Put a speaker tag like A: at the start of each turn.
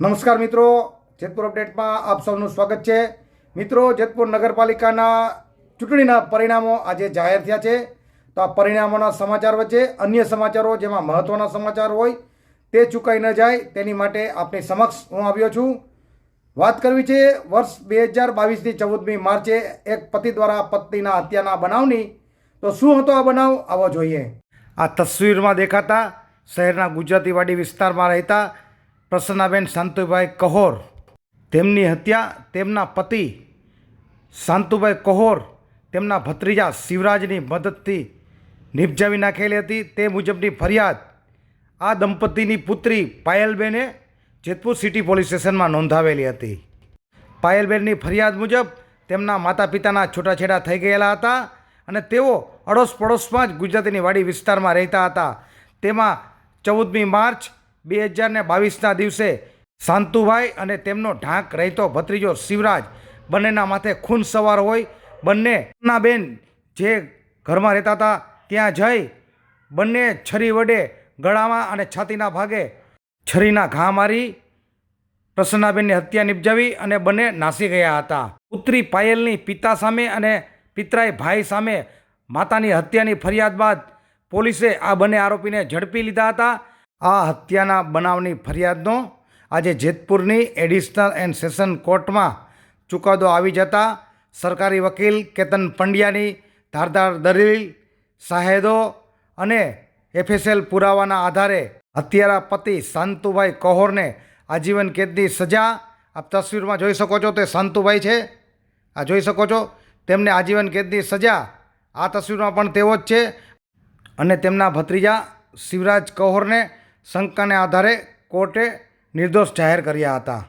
A: નમસ્કાર મિત્રો, જેતપુર અપડેટમાં આપ સૌનું સ્વાગત છે. મિત્રો, જેતપુર નગરપાલિકાના ચૂંટણીના પરિણામો આજે જાહેર થયા છે. તો આ પરિણામોના સમાચાર વચ્ચે અન્ય સમાચારો જેમાં મહત્ત્વના સમાચાર હોય તે ચૂકાઈ ન જાય, તેની માટે આપની સમક્ષ હું આવ્યો છું. વાત કરવી છે, વર્ષ બે હજાર બાવીસની ચૌદમી માર્ચે એક પતિ દ્વારા પત્નીના હત્યાના બનાવની. તો શું હતો આ બનાવ? આવો જોઈએ. આ તસવીરમાં દેખાતા શહેરના ગુજરાતીવાડી વિસ્તારમાં રહેતા પ્રસન્નાબેન શાંતુભાઈ કહોર, તેમની હત્યા તેમના પતિ શાંતુભાઈ કહોર, તેમના ભત્રીજા શિવરાજની મદદથી નિપજાવી નાખેલી હતી. તે મુજબની ફરિયાદ આ દંપતીની પુત્રી પાયલબેને જેતપુર સિટી પોલીસ સ્ટેશનમાં નોંધાવેલી હતી. પાયલબેનની ફરિયાદ મુજબ તેમના માતા પિતાના છૂટાછેડા થઈ ગયેલા હતા અને તેઓ અડોશ પડોશમાં જ ગુજરાતીની વાડી વિસ્તારમાં રહેતા હતા. તેમાં ચૌદમી માર્ચ બે હજાર ને બાવીસના દિવસે શાંતુભાઈ અને તેમનો ઢાંક રહેતો ભત્રીજો શિવરાજ બંનેના માથે ખૂન સવાર હોય. બંનેના બેન જે ઘરમાં રહેતા હતા, ત્યાં જઈ બંને છરી વડે ગળામાં અને છાતીના ભાગે છરીના ઘા મારી પ્રસન્નાબેનની હત્યા નિપજાવી અને બંને નાસી ગયા હતા. પુત્રી પાયલની પિતા સામે અને પિતરાઈ ભાઈ સામે માતાની હત્યાની ફરિયાદ બાદ પોલીસે આ બંને આરોપીને ઝડપી લીધા હતા. આ હત્યાના બનાવની ફરિયાદનો આજે જેતપુરની એડિશનલ એન્ડ સેશન કોર્ટમાં ચુકાદો આવી જતા સરકારી વકીલ કેતન પંડ્યાની ધારદાર દલીલ સાહેદો અને એફએસએલ પુરાવાના આધારે હત્યારા પતિ શાંતુભાઈ કહોરને આજીવન કેદની સજા, આપ તસવીરમાં જોઈ શકો છો તે શાંતુભાઈ છે. આ જોઈ શકો છો, તેમને આજીવન કેદની સજા, આ તસવીરમાં પણ તેવો જ છે. અને તેમના ભત્રીજા શિવરાજ કહોરને શંકાને આધારે કોર્ટે નિર્દોષ જાહેર કર્યા હતા.